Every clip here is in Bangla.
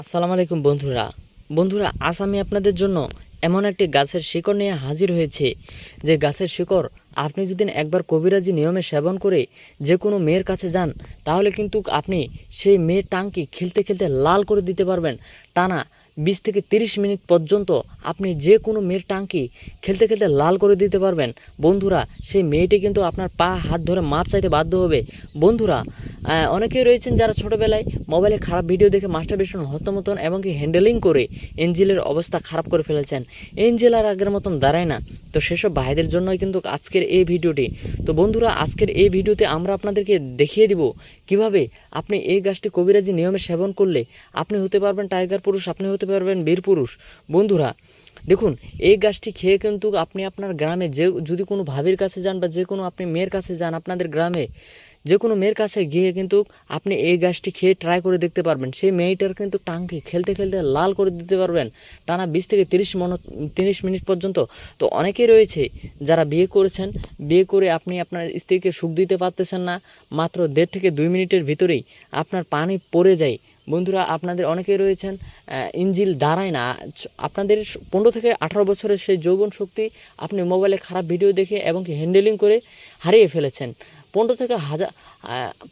আসসালামু আলাইকুম বন্ধুরা। বন্ধুরা, আজ আমি আপনাদের জন্য এমন একটি গাছের শিকড় নিয়ে হাজির হয়েছে। যে গাছের শিকড় আপনি যদি একবার কবিরাজি নিয়মে সেবন করে যে কোনো মেয়ের কাছে যান, তাহলে কিন্তু আপনি সেই মেয়ের টাঙ্কি খেলতে খেলতে লাল করে দিতে পারবেন। টানা বিশ থেকে তিরিশ মিনিট পর্যন্ত আপনি যে কোনো মেয়ের টাঙ্কি খেলতে খেলতে লাল করে দিতে পারবেন। বন্ধুরা, সেই মেয়েটি কিন্তু আপনার পা, হাত ধরে মাপ চাইতে বাধ্য হবে। বন্ধুরা অনেকেই রয়েছেন যারা ছোটোবেলায় মোবাইলে খারাপ ভিডিও দেখে মাস্টারবেশন হতমতন এবং কি হ্যান্ডেলিং করে এঞ্জেলের অবস্থা খারাপ করে ফেলেছেন। এঞ্জেল আর আগের মতন দাঁড়ায় না। তো সেসব ভাইদের জন্যই কিন্তু আজকের এই ভিডিওটি। তো বন্ধুরা, আজকের এই ভিডিওতে আমরা আপনাদেরকে দেখিয়ে দিব কীভাবে আপনি এই গাছটি কবিরাজি নিয়মে সেবন করলে আপনি হতে পারবেন টাইগার পুরুষ, আপনি হতে পারবেন বীর পুরুষ। বন্ধুরা, দেখুন, এই গাছটি খেয়ে কিন্তু আপনি আপনার গ্রামে যে, যদি কোনো ভাবির কাছে যান বা যে কোনো আপনি মেয়ের কাছে যান আপনাদের গ্রামে যে কোনো মেয়ের কাছে গিয়ে কিন্তু আপনি এই গাছটি খেয়ে ট্রাই করে দেখতে পারবেন। সেই মেয়েটার কিন্তু টাঙ্কি খেলতে খেলতে লাল করে দিতে পারবেন। টানা বিশ থেকে তিরিশ মন, তিরিশ মিনিট পর্যন্ত। তো অনেকেই রয়েছে যারা বিয়ে করেছেন। বিয়ে করে আপনি আপনার স্ত্রীকে সুখ দিতে পারতেছেন না। মাত্র দেড় থেকে দুই মিনিটের ভিতরেই আপনার পানি পড়ে যায়। বন্ধুরা, আপনাদের অনেকেই রয়েছেন ইঞ্জিল দাঁড়ায় না। আপনাদের পনেরো থেকে আঠারো বছরের সেই যৌবন শক্তি আপনি মোবাইলে খারাপ ভিডিও দেখে এবং হ্যান্ডেলিং করে হারিয়ে ফেলেছেন। পনেরো থেকে হাজার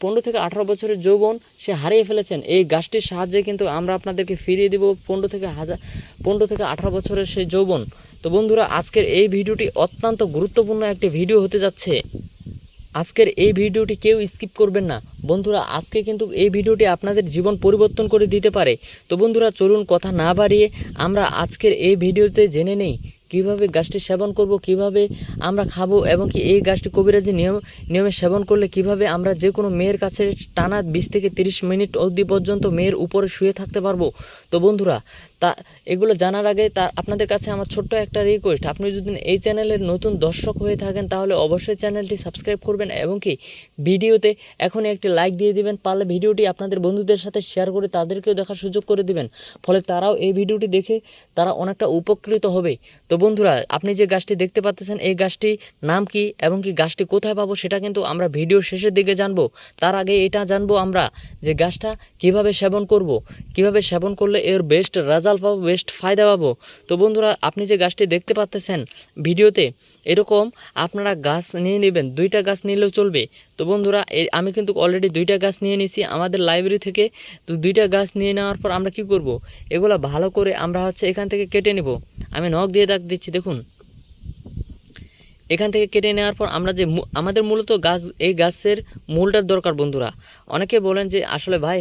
পনেরো থেকে আঠারো বছরের যৌবন সে হারিয়ে ফেলেছেন। এই গাছটির সাহায্যে কিন্তু আমরা আপনাদেরকে ফিরিয়ে দিব পনেরো থেকে হাজার, পনেরো থেকে আঠারো বছরের সেই যৌবন। তো বন্ধুরা, আজকের এই ভিডিওটি অত্যন্ত গুরুত্বপূর্ণ একটি ভিডিও হতে যাচ্ছে। আজকের এই ভিডিওটি কেউ স্কিপ করবেন না। বন্ধুরা, আজকে কিন্তু এই ভিডিওটি আপনাদের জীবন পরিবর্তন করে দিতে পারে। তো বন্ধুরা, চলুন কথা না বাড়িয়ে আমরা আজকের এই ভিডিওতে জেনে নেই কীভাবে গাছটি সেবন করব, কীভাবে আমরা খাব, এবং কি এই গাছটি কবিরাজি নিয়ম নিয়মে সেবন করলে কীভাবে আমরা যে কোনো মেয়ের কাছে টানা বিশ থেকে তিরিশ মিনিট অবধি পর্যন্ত মেয়ের উপরে শুয়ে থাকতে পারব? তো বন্ধুরা তা, এগুলো জানার আগে তা আপনাদের কাছে আমার ছোট্ট একটা রিকোয়েস্ট আপনি যদি এই চ্যানেলের নতুন দর্শক হয়ে থাকেন, তাহলে অবশ্যই চ্যানেলটি সাবস্ক্রাইব করবেন এবং কি ভিডিওতে এখনই একটি লাইক দিয়ে দিবেন। পারলে ভিডিওটি আপনাদের বন্ধুদের সাথে শেয়ার করে তাদেরকেও দেখার সুযোগ করে দিবেন। ফলে তারাও এই ভিডিওটি দেখে তারা অনেকটা উপকৃত হবে। তো বন্ধুরা, আপনি যে গাছটি দেখতে পাচ্ছেন, এই গাছটি নাম কি এবং কি গাছটি কোথায় পাবো সেটা কিন্তু আমরা ভিডিও শেষের দিকে জানব। তার আগে এটা জানব আমরা যে গাছটা কীভাবে সেবন করব। কীভাবে সেবন করলে এর বেস্ট রেজাল্ট পাবো বেস্ট ফায়দা পাবো। তো বন্ধুরা, আপনি যে গাছটি দেখতে পাচ্ছেন ভিডিওতে, এরকম আপনারা গাছ নিয়ে নেবেন, দুইটা গাছ নিলেও চলবে। তো বন্ধুরা আমি কিন্তু অলরেডি দুইটা গাছ নিয়ে নিয়েছি আমাদের লাইব্রেরি থেকে তো দুইটা গাছ নিয়ে নেওয়ার পর আমরা কি করব? এগুলো ভালো করে আমরা হচ্ছে এখান থেকে কেটে নেব। আমি নখ দিয়ে দাগ দিচ্ছি, দেখুন। এখান থেকে কেটে নেওয়ার পর আমরা যে আমাদের মূলত গাছ, এই গাছের মূলটার দরকার বন্ধুরা। অনেকে বলেন যে, আসলে ভাই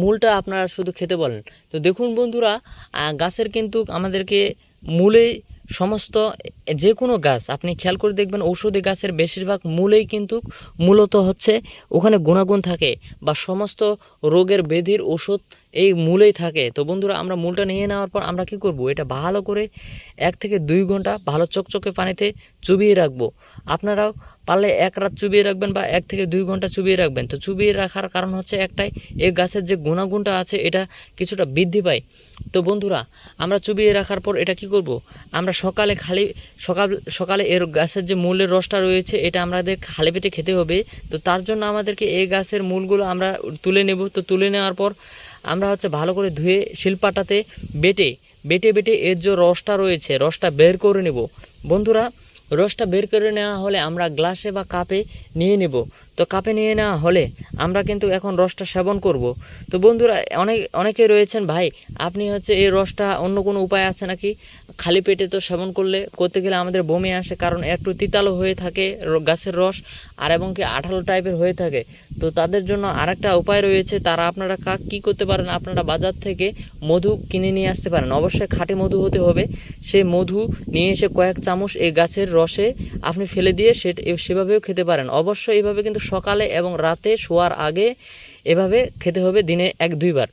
মূলটা আপনারা শুধু খেতে বলেন। তো দেখুন বন্ধুরা গাছের কিন্তু আমাদেরকে মূলে সমস্ত যে কোনো গাছ, আপনি খেয়াল করে দেখবেন ঔষধি গাছের বেশিরভাগ মূলেই কিন্তু মূলত হচ্ছে ওখানে গুণাগুণ থাকে বা সমস্ত রোগের বেধির ওষুধ এই মূলেই থাকে। তো বন্ধুরা, আমরা মূলটা নিয়ে নেওয়ার পর আমরা কি করব? এটা ভালো করে এক থেকে দুই ঘণ্টা ভালো চকচকে পানিতে চুবিয়ে রাখব। আপনারাও পারলে এক রাত চুবিয়ে রাখবেন বা এক থেকে দুই ঘণ্টা চুবিয়ে রাখবেন। তো চুবিয়ে রাখার কারণ হচ্ছে একটাই, এই গাছের যে গুণাগুণটা আছে এটা কিছুটা বৃদ্ধি পায়। তো বন্ধুরা, আমরা চুবিয়ে রাখার পর এটা কি করব? আমরা সকালে খালি, সকাল, সকালে এর গাছের যে মূলের রসটা রয়েছে, এটা আমাদের খালি পেটে খেতে হবে। তো তার জন্য আমাদেরকে এই গাছের মূলগুলো আমরা তুলে নেব। তো তুলে নেওয়ার পর আমরা হচ্ছে ভালো করে ধুয়ে শিলপাটাতে বেটে বেটে বেটে এর যে রসটা রয়েছে, রসটা বের করে নেব। বন্ধুরা রসটা বের করে নেওয়া হলে আমরা গ্লাসে বা কাপে নিয়ে নেব। তো কাপে নিয়ে নেওয়া হলে আমরা কিন্তু এখন রসটা সেবন করব। তো বন্ধুরা, অনেক, অনেকে রয়েছেন, ভাই, আপনি হচ্ছে এই রসটা অন্য কোনো উপায় আছে নাকি? খালি পেটে তো সেবন করলে করতে গেলে আমাদের বমি আসে, কারণ একটু তিতালো হয়ে থাকে গাছের রস, আর এবং কি আঠালো টাইপের হয়ে থাকে। তো তাদের জন্য আরেকটা উপায় রয়েছে, তারা আপনারা কাক কী করতে পারেন? আপনারা বাজার থেকে মধু কিনে নিয়ে আসতে পারেন। অবশ্যই খাঁটি মধু হতে হবে। সেই মধু নিয়ে এসে কয়েক চামচ এই গাছের রসে আপনি ফেলে দিয়ে সে সেভাবেও খেতে পারেন। অবশ্যই এভাবে কিন্তু সকালে এবং রাতে শোয়ার আগে এভাবে খেতে হবে দিনে এক দুইবার।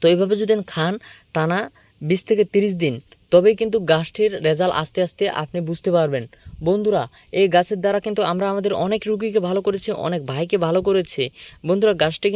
তো এইভাবে যদি খান টানা বিশ থেকে তিরিশ দিন তবেই কিন্তু গাছটির রেজাল্ট আস্তে আস্তে আপনি বুঝতে পারবেন। বন্ধুরা, এই গাছের দ্বারা কিন্তু আমরা আমাদের অনেক রুগীকে ভালো করেছি, অনেক ভাইকে ভালো করেছি। বন্ধুরা, গাছটি